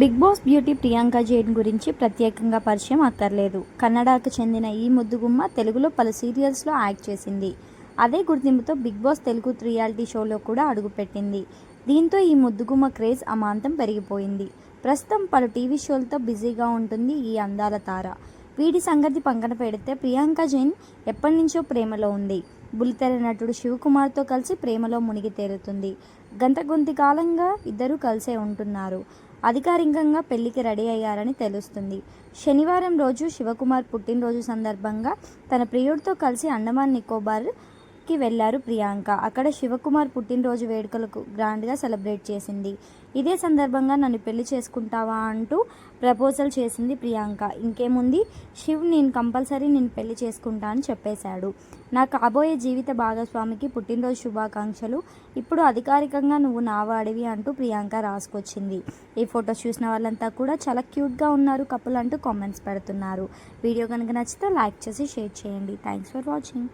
Big Boss beauty Priyanka Jain గురించి ప్రత్యేకంగా పరిచయం అక్కర్లేదు. కన్నడకు చెందిన ఈ ముద్దుగుమ్మ తెలుగులో పలు సీరియల్స్లో యాక్ట్ చేసింది. అదే గుర్తింపుతో బిగ్ బాస్ తెలుగు రియాలిటీ షోలో కూడా అడుగుపెట్టింది. దీంతో ఈ ముద్దుగుమ్మ క్రేజ్ అమాంతం పెరిగిపోయింది. ప్రస్తుతం పలు టీవీ షోలతో బిజీగా ఉంటుంది ఈ అందాల తార. వీటి సంగతి పక్కన పెడితే ప్రియాంక జైన్ ఎప్పటి నుంచో ప్రేమలో ఉంది. బుల్లితెర నటుడు శివకుమార్తో కలిసి ప్రేమలో మునిగి తేలుతుంది గంట గొంతి కాలంగా ఇద్దరూ కలిసే ఉంటున్నారు. అధికారికంగా పెళ్ళికి రెడీ అయ్యారని తెలుస్తుంది. శనివారం రోజు శివకుమార్ పుట్టినరోజు సందర్భంగా తన ప్రియుడితో కలిసి అండమాన్ ఢిల్లీకి వెళ్ళారు ప్రియాంక. అక్కడ శివకుమార్ పుట్టినరోజు వేడుకలకు గ్రాండ్గా సెలబ్రేట్ చేసింది. ఇదే సందర్భంగా నన్ను పెళ్ళి చేసుకుంటావా అంటూ ప్రపోజల్ చేసింది ప్రియాంక. ఇంకేముంది? శివ్ నేను కంపల్సరీ నేను పెళ్ళి చేసుకుంటా అని చెప్పేశాడు. నా కాబోయే జీవిత భాగస్వామికి పుట్టినరోజు శుభాకాంక్షలు. ఇప్పుడు అధికారికంగా నువ్వు నావాడివి అంటూ ప్రియాంక రాసుకొచ్చింది. ఈ ఫోటో చూసిన వాళ్ళంతా కూడా చాలా క్యూట్గా ఉన్నారు కపుల్ అంటూ కామెంట్స్ పెడుతున్నారు. వీడియో కనుక నచ్చితే లైక్ చేసి షేర్ చేయండి. Thanks for watching.